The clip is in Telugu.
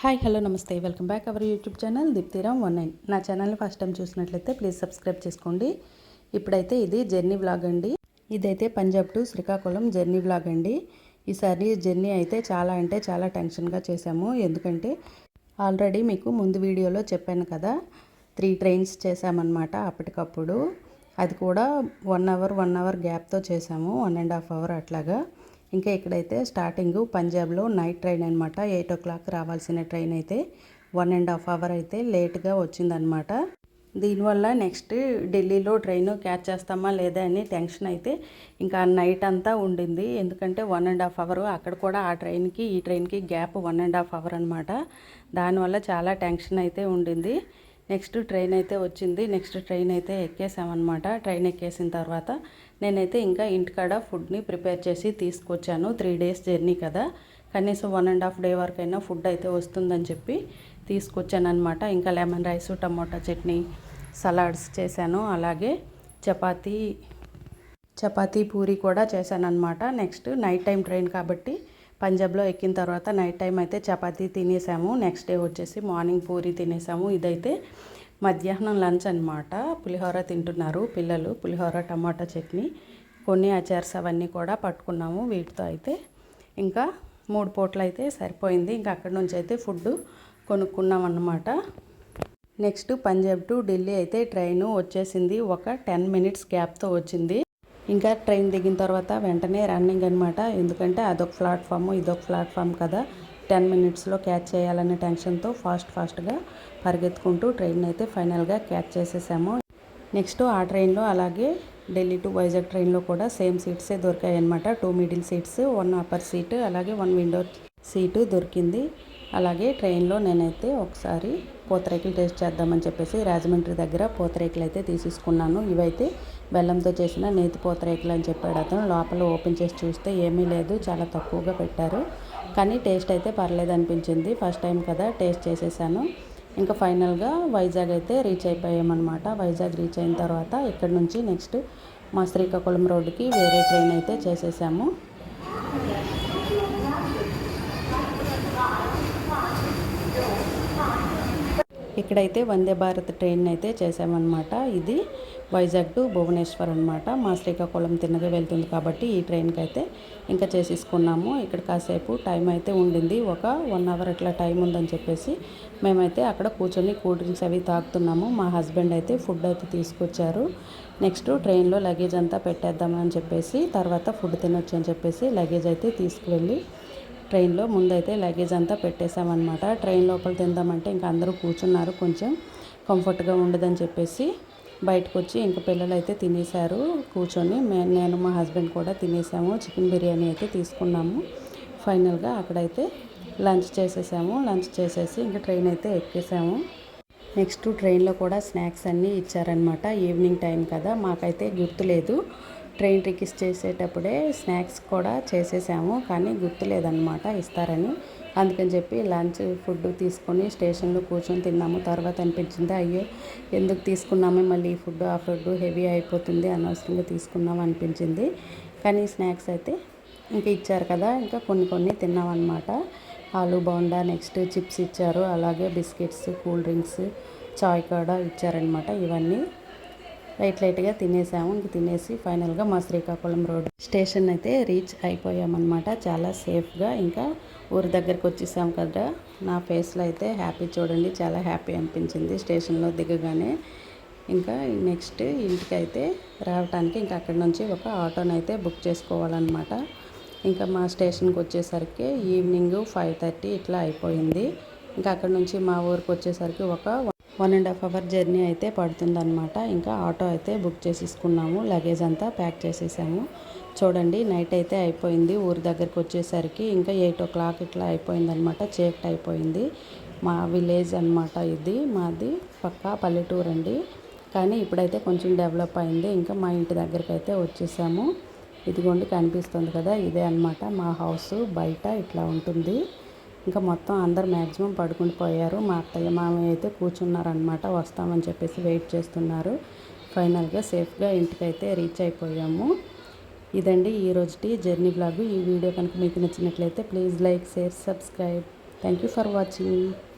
Hi hello namaste. Welcome back our YouTube channel Deeptiram one nine. నా ఛానల్ని ఫస్ట్ టైం చూసినట్లయితే ప్లీజ్ సబ్స్క్రైబ్ చేసుకోండి. ఇప్పుడైతే ఇది జర్నీ వ్లాగ్ అండి. ఇదైతే Punjab to Srikakulam journey vlog అండి. ఈసారి జర్నీ అయితే చాలా అంటే చాలా టెన్షన్గా చేశాము. ఎందుకంటే ఆల్రెడీ మీకు ముందు వీడియోలో చెప్పాను కదా త్రీ ట్రైన్స్ చేశామన్నమాట అప్పటికప్పుడు. అది కూడా వన్ అవర్ వన్ అవర్ గ్యాప్తో చేసాము వన్ అండ్ హాఫ్ అవర్ అట్లాగా. ఇంకా ఇక్కడైతే స్టార్టింగ్ పంజాబ్లో నైట్ ట్రైన్ అనమాట ఎయిట్ ఓ క్లాక్ రావాల్సిన ట్రైన్ అయితే వన్ అండ్ హాఫ్ అవర్ అయితే లేట్గా వచ్చిందనమాట దీనివల్ల నెక్స్ట్ ఢిల్లీలో ట్రైన్ క్యాచ్ చేస్తామా లేదా అని టెన్షన్ అయితే ఇంకా నైట్ అంతా ఉండింది. ఎందుకంటే వన్ అండ్ హాఫ్ అవర్ అక్కడ కూడా ఆ ట్రైన్కి ఈ ట్రైన్కి gap one and half hour అనమాట దానివల్ల చాలా టెన్షన్ అయితే ఉండింది. నెక్స్ట్ ట్రైన్ అయితే వచ్చింది. నెక్స్ట్ ట్రైన్ అయితే ఎక్కేసామన్నమాట. ట్రైన్ ఎక్కేసిన తర్వాత నేనైతే ఇంకా ఇంటికాడ ఫుడ్ని ప్రిపేర్ చేసి తీసుకొచ్చాను. త్రీ డేస్ జర్నీ కదా. కనీసం వన్ అండ్ హాఫ్ డే వరకైనా ఫుడ్ అయితే వస్తుందని చెప్పి తీసుకొచ్చాను అనమాట ఇంకా lemon rice tomato chutney salads చేశాను. అలాగే చపాతీ చపాతీ పూరి కూడా చేశాను అనమాట నెక్స్ట్ నైట్ టైం ట్రైన్ కాబట్టి పంజాబ్లో ఎక్కిన తర్వాత నైట్ టైం అయితే చపాతీ తినేసాము. నెక్స్ట్ డే వచ్చేసి మార్నింగ్ పూరి తినేసాము. ఇదైతే మధ్యాహ్నం లంచ్ అనమాట పులిహోర తింటున్నారు పిల్లలు. పులిహోర టమాటా చట్నీ కొన్ని అచార్స్ అవన్నీ కూడా పట్టుకున్నాము వీటితో అయితే. ఇంకా మూడు పూటలు అయితే సరిపోయింది. ఇంకా అక్కడి నుంచి అయితే ఫుడ్ కొనుక్కున్నాం అన్నమాట. నెక్స్ట్ పంజాబ్ టు ఢిల్లీ అయితే ట్రైను వచ్చేసింది. ఒక టెన్ మినిట్స్ గ్యాప్తో వచ్చింది. ఇంకా ట్రైన్ దిగిన తర్వాత వెంటనే రన్నింగ్ అనమాట ఎందుకంటే అదొక ప్లాట్ఫామ్ ఇదొక ప్లాట్ఫామ్ కదా. టెన్ మినిట్స్లో క్యాచ్ చేయాలనే టెన్షన్తో ఫాస్ట్ ఫాస్ట్గా పరిగెత్తుకుంటూ ట్రైన్ అయితే ఫైనల్గా క్యాచ్ చేసేసాము. నెక్స్ట్ ఆ ట్రైన్లో అలాగే ఢిల్లీ టు వైజాగ్ ట్రైన్లో కూడా సేమ్ సీట్సే దొరికాయి అనమాట two middle seats one upper seat అలాగే వన్ విండో సీటు దొరికింది. అలాగే ట్రైన్లో నేనైతే ఒకసారి పూతరేకులు టేస్ట్ చేద్దామని చెప్పేసి రాజమండ్రి దగ్గర పూతరేకులు అయితే తీసేసుకున్నాను. ఇవైతే బెల్లంతో చేసిన నేతి పూతరేకులు అని చెప్పాడు అతను. లోపల ఓపెన్ చేసి చూస్తే ఏమీ లేదు చాలా తక్కువగా పెట్టారు. కానీ టేస్ట్ అయితే పర్లేదు అనిపించింది. ఫస్ట్ టైం కదా టేస్ట్ చేసేసాను. ఇంకా ఫైనల్గా వైజాగ్ అయితే రీచ్ అయిపోయామన్నమాట. వైజాగ్ రీచ్ అయిన తర్వాత ఇక్కడ నుంచి నెక్స్ట్ మా శ్రీకాకుళం రోడ్డుకి వేరే ట్రైన్ అయితే చేసేసాము. ఇక్కడైతే వందే భారత్ ట్రైన్ అయితే చేసామన్నమాట ఇది వైజాగ్ టు భువనేశ్వర్ అనమాట మా శ్రీకాకుళం తిన్నగా వెళ్తుంది కాబట్టి ఈ ట్రైన్కి అయితే ఇంకా చేసేసుకున్నాము. ఇక్కడ కాసేపు టైం అయితే ఉండింది. ఒక వన్ అవర్ అట్లా టైం ఉందని చెప్పేసి మేమైతే అక్కడ కూర్చొని కూల్ డ్రింక్స్ అవి తాగుతున్నాము. మా హస్బెండ్ అయితే ఫుడ్ అయితే తీసుకొచ్చారు. నెక్స్ట్ ట్రైన్లో లగేజ్ అంతా పెట్టేద్దామని చెప్పేసి తర్వాత ఫుడ్ తినొచ్చు అని చెప్పేసి లగేజ్ అయితే తీసుకువెళ్ళి ట్రైన్లో ముందైతే లగేజ్ అంతా పెట్టేశామన్నమాట. ట్రైన్ లోపల తిందామంటే ఇంకా అందరూ కూర్చున్నారు. కొంచెం కంఫర్ట్గా ఉండదని చెప్పేసి బయటకు వచ్చి ఇంకా పిల్లలు అయితే తినేశారు. కూర్చొని నేను మా హస్బెండ్ కూడా తినేసాము. చికెన్ బిర్యానీ అయితే తీసుకున్నాము. ఫైనల్గా అక్కడైతే లంచ్ చేసేసాము. లంచ్ చేసేసి ఇంకా ట్రైన్ అయితే ఎక్కేసాము. నెక్స్ట్ ట్రైన్లో కూడా స్నాక్స్ అన్నీ ఇచ్చారనమాట ఈవినింగ్ టైం కదా మాకైతే గుర్తులేదు. ట్రైన్ టికెట్స్ చేసేటప్పుడే స్నాక్స్ కూడా చేసేసాము కానీ గుర్తులేదన్నమాట ఇస్తారని. అందుకని చెప్పి లంచ్ ఫుడ్ తీసుకొని స్టేషన్లో కూర్చొని తిన్నాము. తర్వాత అనిపించింది అయ్యో ఎందుకు తీసుకున్నామే మళ్ళీ ఈ ఫుడ్? ఆ ఫుడ్ హెవీ అయిపోతుంది అనవసరంగా తీసుకున్నాం అనిపించింది. కానీ స్నాక్స్ అయితే ఇంకా ఇచ్చారు కదా ఇంకా కొన్ని కొన్ని తిన్నామన్నమాట. ఆలు బోండా నెక్స్ట్ చిప్స్ ఇచ్చారు. అలాగే బిస్కెట్స్ కూల్ డ్రింక్స్ చాయ్ కూడా ఇచ్చారనమాట ఇవన్నీ. లైట్ లైట్గా తినేసాము. ఇంక తినేసి ఫైనల్గా మా శ్రీకాకుళం రోడ్ స్టేషన్ అయితే రీచ్ అయిపోయామన్నమాట. చాలా సేఫ్గా ఇంకా ఊరి దగ్గరకు వచ్చేసాం కదా. నా ఫేస్లో అయితే హ్యాపీ చూడండి. చాలా హ్యాపీ అనిపించింది స్టేషన్లో దిగగానే. ఇంకా నెక్స్ట్ ఇంటికి అయితే రావడానికి ఇంకా అక్కడి నుంచి ఒక ఆటోని అయితే బుక్ చేసుకోవాలన్నమాట. ఇంకా మా స్టేషన్కి వచ్చేసరికి ఈవినింగ్ ఫైవ్ థర్టీ ఇట్లా అయిపోయింది. ఇంకా అక్కడ నుంచి మా ఊరికి వచ్చేసరికి ఒక one and half hour journey అయితే పడుతుందనమాట ఇంకా ఆటో అయితే బుక్ చేసేసుకున్నాము. లగేజ్ అంతా ప్యాక్ చేసేసాము. చూడండి నైట్ అయితే అయిపోయింది. ఊరి దగ్గరికి వచ్చేసరికి ఇంకా ఎయిట్ ఓ క్లాక్ ఇట్లా అయిపోయిందనమాట చీకట్ అయిపోయింది. మా విలేజ్ అనమాట ఇది. మాది పక్కా పల్లెటూరు అండి కానీ ఇప్పుడైతే కొంచెం డెవలప్ అయింది. ఇంకా మా ఇంటి దగ్గరికి అయితే వచ్చేసాము. ఇదిగోండి కనిపిస్తుంది కదా ఇదే అనమాట మా హౌస్. బయట ఇట్లా ఉంటుంది. ఇంకా మొత్తం అందరు మ్యాక్సిమం పడుకుని పోయారు. మా అత్తయ్య మామయ్య అయితే కూర్చున్నారనమాట వస్తామని చెప్పేసి వెయిట్ చేస్తున్నారు. ఫైనల్గా సేఫ్గా ఇంటికైతే రీచ్ అయిపోయాము. ఇదండి ఈ రోజుటి జర్నీ బ్లాగ్. ఈ వీడియో కనుక మీకు నచ్చినట్లయితే please like share subscribe. Thank you for watching.